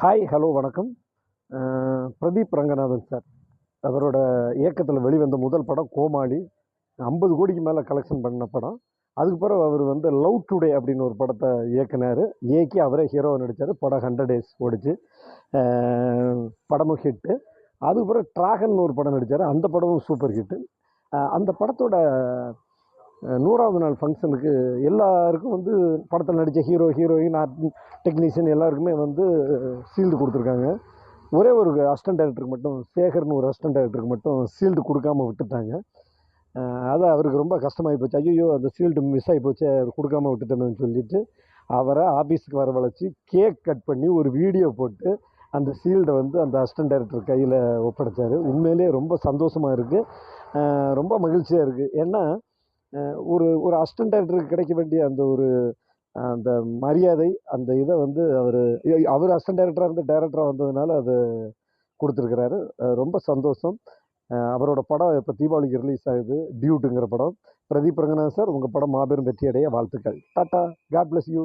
Hi hello வணக்கம். Pradeep Ranganathan sir. அவரோட இயக்கத்தில் வெளிவந்த முதல் படம் கோமாளி. ஐம்பது கோடிக்கு மேலே கலெக்ஷன் பண்ண படம். அதுக்கு பிறகு அவர் வந்து லவ் டுடே அப்படின்னு ஒரு படத்தை இயக்குனார். இயக்கி அவரே ஹீரோவை நடித்தார் படம் ஹண்ட்ரட் டேஸ் ஓடிச்சு. படமும் ஹிட்டு அதுக்கு பிறகு ட்ராகன் ஒரு படம் நடித்தார் அந்த படமும் சூப்பர் ஹிட்டு அந்த படத்தோட நூறாவது நாள் ஃபங்க்ஷனுக்கு எல்லாருக்கும் வந்து படத்தில் நடித்த ஹீரோ ஹீரோயின் டெக்னீஷியன் எல்லாருக்குமே வந்து சீல்டு கொடுத்துருக்காங்க. ஒரே ஒரு அசிஸ்டன்ட் டைரக்டருக்கு மட்டும் சேகர்னு ஒரு அசிஸ்டன்ட் டைரக்டருக்கு மட்டும் சீல்டு கொடுக்காம விட்டுட்டாங்க. அது அவருக்கு ரொம்ப கஷ்டமாகி போச்சு. ஐயோ அந்த சீல்டு மிஸ் ஆகி போச்சு அவர் கொடுக்காம விட்டுட்டோமேன்னு சொல்லிட்டு அவரை ஆஃபீஸுக்கு வரவழைச்சி கேக் கட் பண்ணி ஒரு வீடியோ போட்டு அந்த சீல்டை வந்து அந்த அசிஸ்டன்ட் டைரக்டர் கையில் ஒப்படைச்சார். உண்மையிலேயே ரொம்ப சந்தோஷமாக இருக்குது ரொம்ப மகிழ்ச்சியாக இருக்குது ஏன்னா ஒரு ஒரு அசிஸ்டன்ட் டைரக்டருக்கு கிடைக்க வேண்டிய அந்த ஒரு அந்த மரியாதை அந்த இதை வந்து அவர் அவர் அசிஸ்டன்ட் டைரக்டராக இருந்து டைரக்டராக வந்ததுனால அது கொடுத்துருக்கிறாரு. ரொம்ப சந்தோஷம். அவரோட படம் இப்போ தீபாவளிக்கு ரிலீஸ் ஆகுது. டியூட்டுங்கிற படம். பிரதீப் ரங்கநாத் சார் உங்கள் படம் மாபெரும் வெற்றியடைய வாழ்த்துக்கள். Tata God bless you